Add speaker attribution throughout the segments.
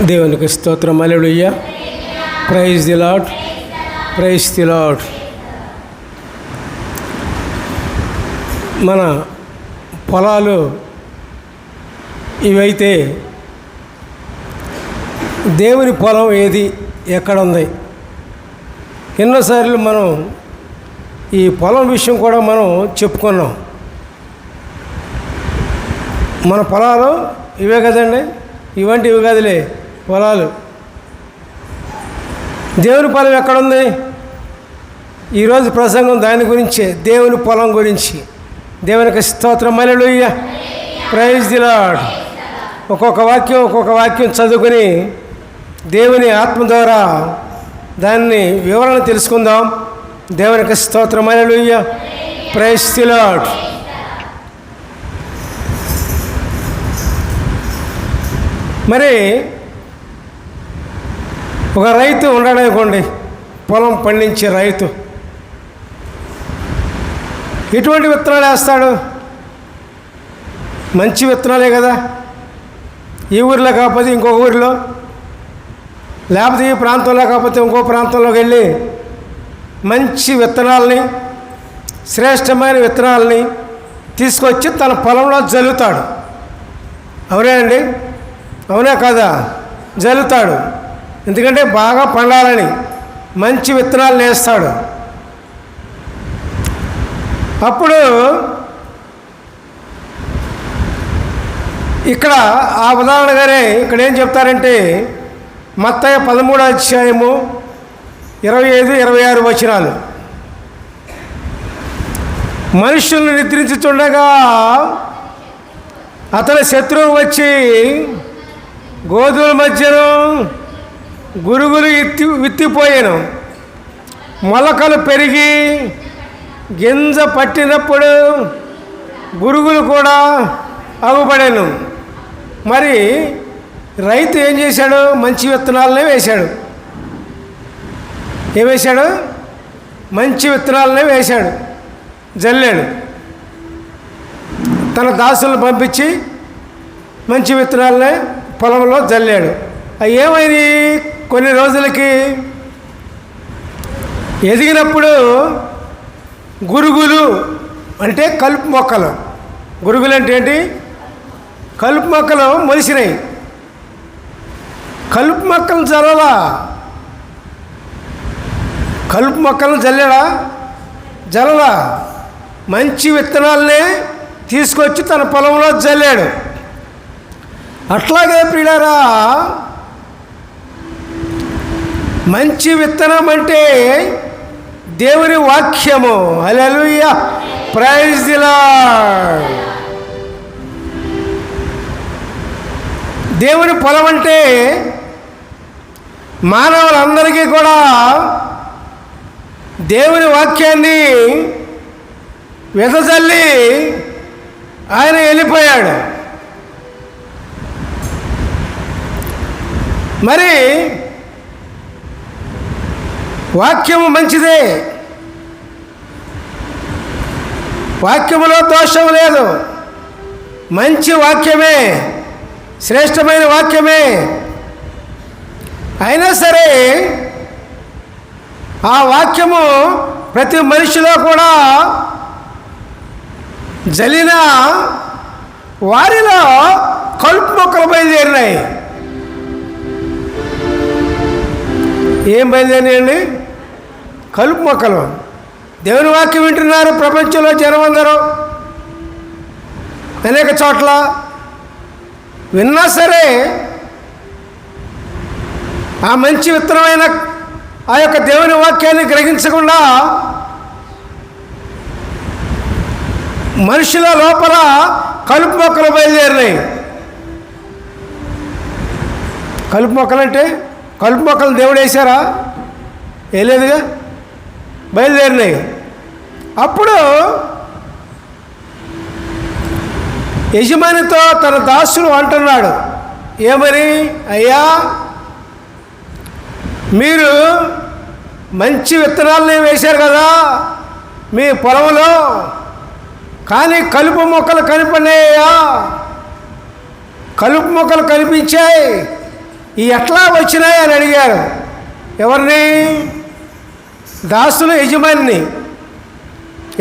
Speaker 1: దేవునికి స్తోత్రం. Hallelujah praise the lord praise the lord మన పొలాలు ఇవైతే దేవుని పొలం ఏది? ఎక్కడ ఉంది? ఎన్నోసార్లు మనం ఈ పొలం విషయం కూడా మనం చెప్పుకున్నాం. మన పొలాలు ఇవే కదండి? ఇవంటి ఇవి కదలే. పొలాలు. దేవుని పొలం ఎక్కడుంది? ఈరోజు ప్రసంగం దాని గురించే దేవుని పొలం గురించి. దేవునికి స్తోత్రం. మలెలుయ్య ప్రైజ్ దిలాడ్ ఒక్కొక్క వాక్యం ఒక్కొక్క వాక్యం చదువుకొని దేవుని ఆత్మ ద్వారా దాన్ని వివరణ తెలుసుకుందాం. దేవునికి స్తోత్రం. మలెలుయ్య ప్రైజ్ దిలాడ్ మరి ఒక రైతు ఉన్నాడనుకోండి పొలం పండించే రైతు. ఎటువంటి విత్తనాలు వేస్తాడు. మంచి విత్తనాలే కదా. ఈ ఊరిలో కాకపోతే ఇంకొక ఊరిలో. లేకపోతే ఈ ప్రాంతంలో కాకపోతే ఇంకో ప్రాంతంలోకి వెళ్ళి మంచి విత్తనాలని శ్రేష్టమైన విత్తనాలని తీసుకొచ్చి తన పొలంలో జల్లుతాడు. అవునే అండి? అవునా కాదా? జల్లుతాడు. ఎందుకంటే బాగా పండాలని మంచి విత్తనాలు వేస్తాడు అప్పుడు ఇక్కడ ఆ ఉదాహరణగానే ఇక్కడ ఏం చెప్తారంటే మత్తయ్య పదమూడో అధ్యాయము ఇరవై ఐదు ఇరవై ఆరు వచనాలు. మనుషులను నిద్రించుతుండగా అతని శత్రువు వచ్చి గోధుమల మధ్యను గురుగులు ఇత్తి విత్తిపోయాను. మొలకలు పెరిగి గింజ పట్టినప్పుడు గురుగులు కూడా అగుపడాను మరి రైతు ఏం చేశాడు? మంచి విత్తనాలనే వేశాడు. ఏం వేశాడు? మంచి విత్తనాలనే వేశాడు. జల్లాడు. తన దాసులను పంపించి మంచి విత్తనాలనే పొలంలో జల్లాడు. అవి ఏమైంది కొన్ని రోజులకి ఎదిగినప్పుడు గురుగులు అంటే కలుపు మొక్కలు. గురుగులు అంటే ఏంటి? కలుపు మొక్కలు మొలిసినాయి. కలుపు మొక్కలు జల్లలా? కలుపు మొక్కలను జల్లడా? జల్లలా. మంచి విత్తనాలనే తీసుకొచ్చి తన పొలంలో జల్లాడు. అట్లాగే ప్రిడారా మంచి విత్తనం అంటే దేవుని వాక్యము. హల్లెలూయా. ప్రైజ్ ది దేవుని పొలం అంటే మానవులందరికీ కూడా దేవుని వాక్యాన్ని వెదజల్లి ఆయన వెళ్ళిపోయాడు. మరి వాక్యము మంచిదే. వాక్యములో దోషం లేదు. మంచి వాక్యమే. శ్రేష్టమైన వాక్యమే. అయినా సరే ఆ వాక్యము ప్రతి మనిషిలో కూడా జలిన వారిలో కలుపు మొక్కలు బయలుదేరినాయి. ఏం బయలుదేరినాయండి? కలుపు మొక్కలు దేవుని వాక్యం వింటున్నారు ప్రపంచంలో జనమందరూ. అనేక చోట్ల విన్నా సరే ఆ మంచి విత్తనమైన ఆ యొక్క దేవుని వాక్యాన్ని గ్రహించకుండా మనుషుల లోపల కలుపు మొక్కలు బయలుదేరినాయి. కలుపు మొక్కలంటే కలుపు మొక్కలు దేవుడు వేశారా? వేయలేదుగా? బయలుదేరినాయి. అప్పుడు యజమానితో తన దాసుడు అంటున్నాడు ఏమని అయ్యా మీరు మంచి విత్తనాలని వేశారు కదా మీ పొలంలో. కానీ కలుపు మొక్కలు కనిపడినాయ్యా. కలుపు మొక్కలు కనిపించాయి. ఈ ఎట్లా వచ్చినాయి? అని అడిగారు. ఎవరిని? దాసుల యజమానిని.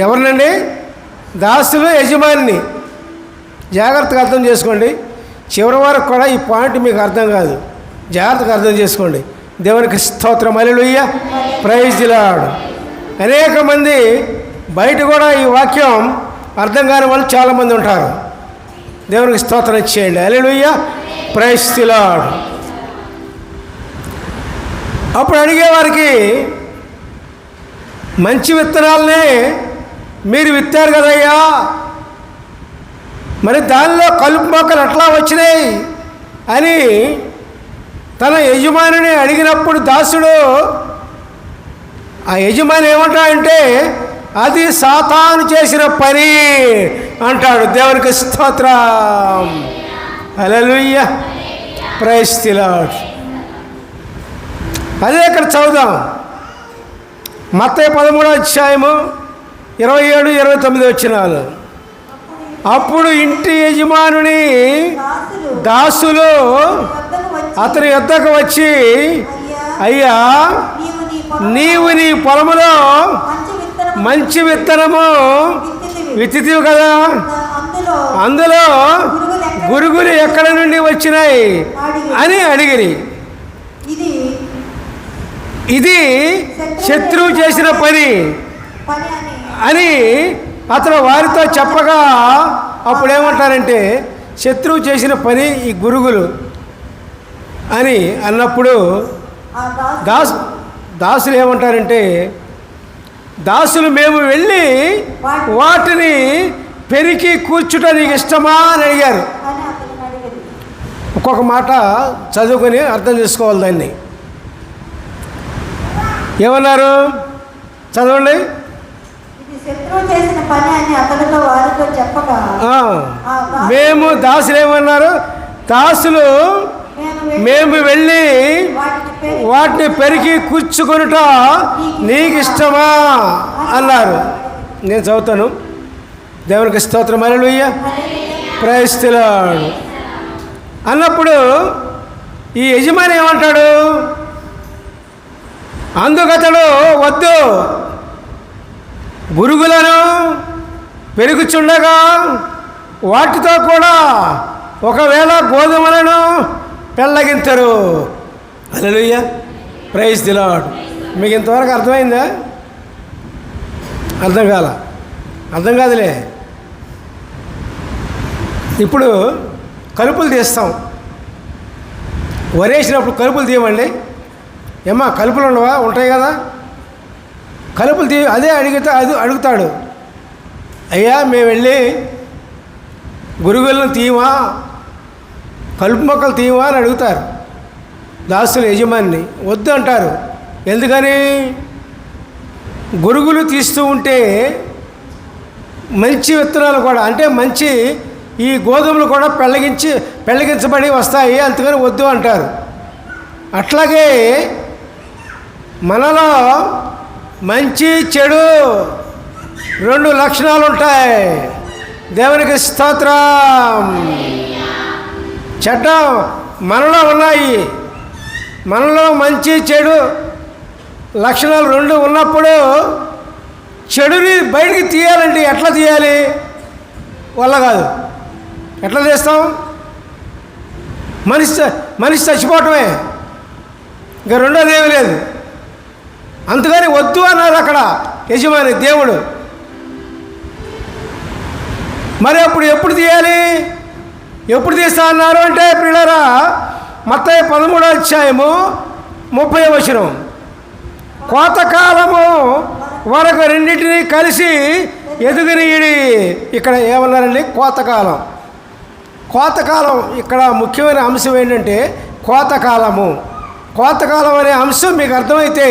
Speaker 1: ఎవరినండి? దాసుల యజమానిని. జాగ్రత్తగా అర్థం చేసుకోండి. చివరి వరకు కూడా ఈ పాయింట్ మీకు అర్థం కాదు. జాగ్రత్తగా అర్థం చేసుకోండి. దేవునికి స్తోత్రం. అలెలుయ్య ప్రైజ్ దిలాడు అనేక మంది బయట కూడా ఈ వాక్యం అర్థం కాని వాళ్ళు చాలామంది ఉంటారు. దేవునికి స్తోత్రం ఇచ్చేయండి. అలెలుయ్య ప్రైజ్ దిలాడు అప్పుడు అడిగేవారికి మంచి విత్తనాలనే మీరు విత్తారు కదయ్యా. మరి దానిలో కలుపు మొక్కలు ఎట్లా వచ్చినాయి అని తన యజమానిని అడిగినప్పుడు దాసుడు ఆ యజమాని ఏమంటాడంటే అది సాతాను చేసిన పని అంటాడు. దేవునికి స్తోత్రం. అలలుయ్య ప్రైస్తిలాడ్ అదే ఇక్కడ చదువుదాం. మత్తయి పదమూడో అధ్యాయము ఇరవై ఏడు ఇరవై తొమ్మిది వచ్చినాలు. అప్పుడు ఇంటి యజమానుని
Speaker 2: దాసులు
Speaker 1: దాసులు
Speaker 2: వద్దకు వచ్చి
Speaker 1: అతని యొద్దకు వచ్చి
Speaker 2: అయ్యా నీవు నీ
Speaker 1: పొలములో
Speaker 2: మంచి విత్తనం
Speaker 1: మంచి విత్తనము
Speaker 2: విత్తితివి.
Speaker 1: కదా?
Speaker 2: అందులో గురుగులు ఎక్కడ
Speaker 1: నుండి వచ్చినాయి? అని అడిగిరి.
Speaker 2: ఇది
Speaker 1: శత్రువు చేసిన పని
Speaker 2: అని
Speaker 1: అతను వారితో చెప్పగా అప్పుడు ఏమంటారంటే శత్రువు చేసిన పని ఈ గురుగులు అని అన్నప్పుడు
Speaker 2: దాస్
Speaker 1: దాసు దాసులు ఏమంటారంటే దాసులు మేము వెళ్ళి వాటిని పెరికి కూర్చుట నీకు ఇష్టమా? అని అడిగారు. ఒక్కొక్క మాట చదువుకొని అర్థం చేసుకోవాలి దాన్ని ఏమన్నారు చదవండి
Speaker 2: ఇది శత్రువు చేసిన పని అని అతనితో వారితో చెప్పగా
Speaker 1: ఆ, మేము దాసులు ఏమన్నారు? దాసులు
Speaker 2: మేము వెళ్ళి వాటిని
Speaker 1: పెరిగి కూర్చుకొనుట నీకు ఇష్టమా అన్నారు. నేను చదువుతాను. దేవునికి స్తోత్రం. అలలుయ్య ప్రయస్తులాడు అన్నప్పుడు ఈ యజమాని ఏమంటాడు? అందుకతడు వద్దు. గురుగులను పెరుగుచుండగా వాటితో కూడా ఒకవేళ గోధుమలను పెళ్ళగించరు. అలలుయ్య ప్రైజ్ దిలాడు మీకు ఇంతవరకు అర్థమైందా? అర్థం కాల. అర్థం కాదులే. ఇప్పుడు కలుపులు తీస్తాం. వరేసినప్పుడు కలుపులు తీయమండి. ఏమ్మా కలుపులు ఉండవా? ఉంటాయి కదా. కలుపులు తీ అదే అడిగితే అది అడుగుతాడు. అయ్యా మేము వెళ్ళి గురుగులను తీయమా కలుపు మొక్కలు తీయమా అని అడుగుతారు. దాసులు యజమాని వద్దు అంటారు. ఎందుకని? గురుగులు తీస్తూ ఉంటే మంచి విత్తనాలు కూడా అంటే మంచి ఈ గోధుమలు కూడా పెళ్ళగించి పెళ్ళగించబడి వస్తాయి అందుకని వద్దు అంటారు. అట్లాగే మనలో మంచి చెడు రెండు లక్షణాలు ఉంటాయి దేవునికి స్తోత్రం. చెడ్డ మనలో ఉన్నాయి. మనలో మంచి చెడు లక్షణాలు రెండు ఉన్నప్పుడు చెడుని బయటికి తీయాలంటే ఎట్లా తీయాలి? వల్ల కాదు. ఎట్లా చేస్తాం మనిషి మనిషి చచ్చిపోవటమే. ఇంకా రెండోది ఏమీ లేదు. అందుకని వద్దు అన్నారు అక్కడ యజమాని దేవుడు. మరి అప్పుడు ఎప్పుడు తీయాలి? ఎప్పుడు తీస్తా అన్నారు అంటే పిల్లరా మొత్తం పదమూడో అధ్యాయము ముప్పై వచనం. కోతకాలము వరకు రెండింటిని కలిసి ఎదుగునీయుడి ఇక్కడ ఏమన్నారండి? కోతకాలం. కోతకాలం ఇక్కడ ముఖ్యమైన అంశం ఏంటంటే కోతకాలము. కోతకాలం అనే అంశం మీకు అర్థమైతే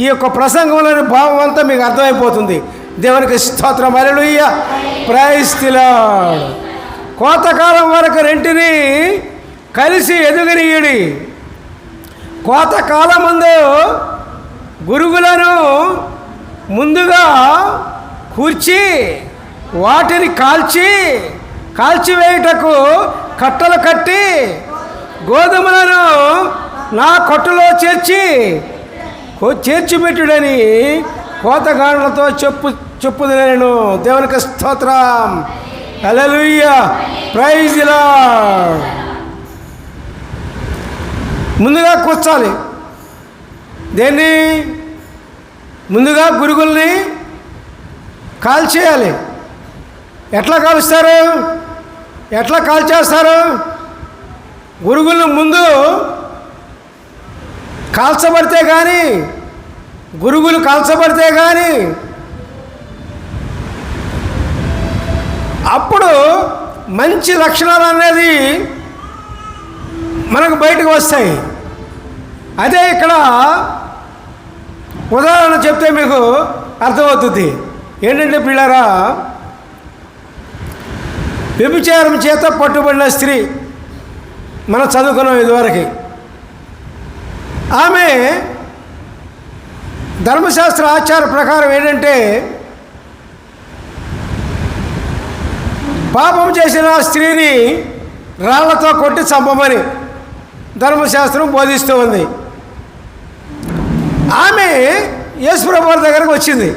Speaker 1: ఈ యొక్క ప్రసంగంలోని భావం అంతా మీకు అర్థమైపోతుంది. దేవునికి స్తోత్రం. అలలుయ్య ప్రైస్తిలాడు కోతకాలం వరకు రెంటిని కలిసి ఎదుగునీయుడి. కోతకాలం ముందు గురుగులను ముందుగా కూర్చి వాటిని కాల్చి కాల్చివేయుటకు కట్టలు కట్టి గోధుమలను నా కొట్టులో చేర్చి చేర్చిపెట్టుడని కోతగానులతో చెప్పు చెప్పుదలేను. దేవునికి స్తోత్రం. హల్లెలూయ. ప్రైజ్ ఇలా ముందుగా కూర్చాలి. దేన్ని? ముందుగా గురుగుల్ని కాల్చేయాలి. ఎట్లా కాలుస్తారు? ఎట్లా కాల్చేస్తారు? గురుగుల్ని ముందు కాల్చబడితే కానీ గురుగులు కాల్చబడితే కానీ అప్పుడు మంచి లక్షణాలు అనేది మనకు బయటకు వస్తాయి. అదే ఇక్కడ ఉదాహరణ చెప్తే మీకు అర్థమవుతుంది. ఏంటంటే పిల్లరా వ్యభిచారం చేత పట్టుబడిన స్త్రీ మనం చదువుకున్నాం ఇదివరకు. ఆమె ధర్మశాస్త్ర ఆచార ప్రకారం ఏంటంటే పాపం చేసిన స్త్రీని రాళ్ళతో కొట్టి చంపమని ధర్మశాస్త్రం బోధిస్తూ ఉంది. ఆమె యేసుప్రభు వారి దగ్గరకు వచ్చింది.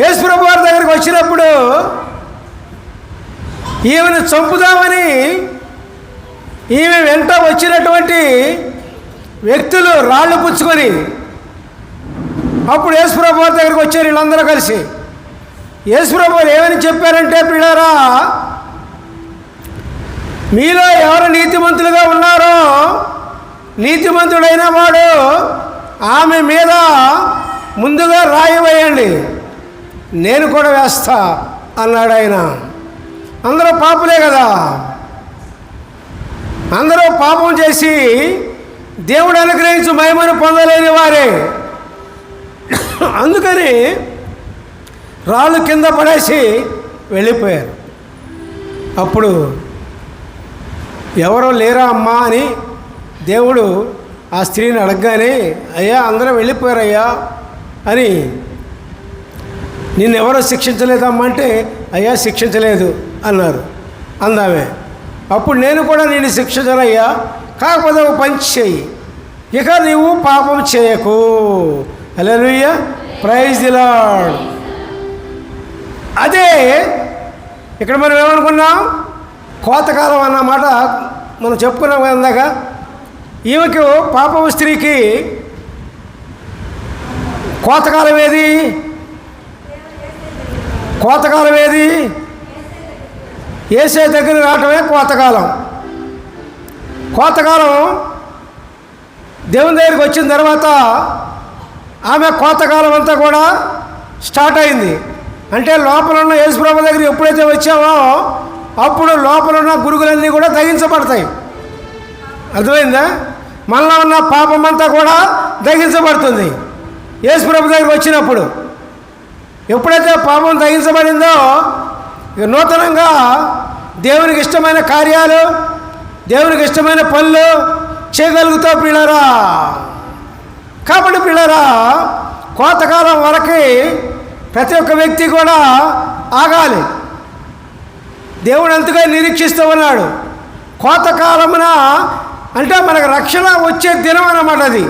Speaker 1: యేసుప్రభు వారి దగ్గరకు వచ్చినప్పుడు ఈమెను చంపుదామని ఈమె వెంట వచ్చినటువంటి వ్యక్తులు రాళ్ళు పుచ్చుకొని అప్పుడు యేసుప్రభు దగ్గరికి వచ్చారు వీళ్ళందరూ కలిసి. యేసుప్రభు ఏమని చెప్పారంటే పిల్లరా మీలో ఎవరు నీతిమంతులుగా ఉన్నారో నీతిమంతుడైన వాడు ఆమె మీద ముందుగా రాయి వేయండి. నేను కూడా వేస్తా అన్నాడు ఆయన. అందరూ పాపులే కదా. అందరూ పాపం చేసి దేవుడు అనుగ్రహించు మహిమను పొందలేని వారే. అందుకని రాళ్ళు కింద పడేసి వెళ్ళిపోయారు. అప్పుడు ఎవరో లేరా అమ్మా అని దేవుడు ఆ స్త్రీని అడగగానే అయ్యా అందరూ వెళ్ళిపోయారయ్యా అని నిన్నెవరో శిక్షించలేదమ్మా అంటే అయ్యా శిక్షించలేదు అన్నారు. అందామే అప్పుడు నేను కూడా నేను శిక్షించనయ్యా కాకపోతే ఒక పంచి చేయి ఇక నీవు పాపం చేయకు. హల్లెలూయా ప్రైజ్ ది లార్డ్ అదే ఇక్కడ మనం ఏమనుకున్నాం? కోతకాలం అన్నమాట మనం చెప్పుకున్నాం ఇందాక. ఈమెకు పాపం స్త్రీకి కోతకాలం ఏది? కోతకాలం ఏది? ఏసే దగ్గర రావటమే కోతకాలం. కోతకాలం దేవుని దగ్గరికి వచ్చిన తర్వాత ఆమె కోతకాలం అంతా కూడా స్టార్ట్ అయింది. అంటే లోపల ఉన్న యేసుప్రభు దగ్గర ఎప్పుడైతే వచ్చామో అప్పుడు లోపల ఉన్న గురుగులన్నీ కూడా తగ్గించబడతాయి అర్థమైందా? మనలో ఉన్న పాపం అంతా కూడా తగ్గించబడుతుంది యేసుప్రభు దగ్గరికి వచ్చినప్పుడు ఎప్పుడైతే పాపం తగ్గించబడిందో ఇక నూతనంగా దేవునికి ఇష్టమైన కార్యాలు దేవునికి ఇష్టమైన పనులు చేయగలుగుతావు పిల్లరా కాబట్టి పిల్లరా కోతకాలం వరకు ప్రతి ఒక్క వ్యక్తి కూడా ఆగాలి. దేవుడు ఎంతగా నిరీక్షిస్తూ ఉన్నాడు. కోతకాలమున అంటే మనకు రక్షణ వచ్చే దినం అన్నమాట అది.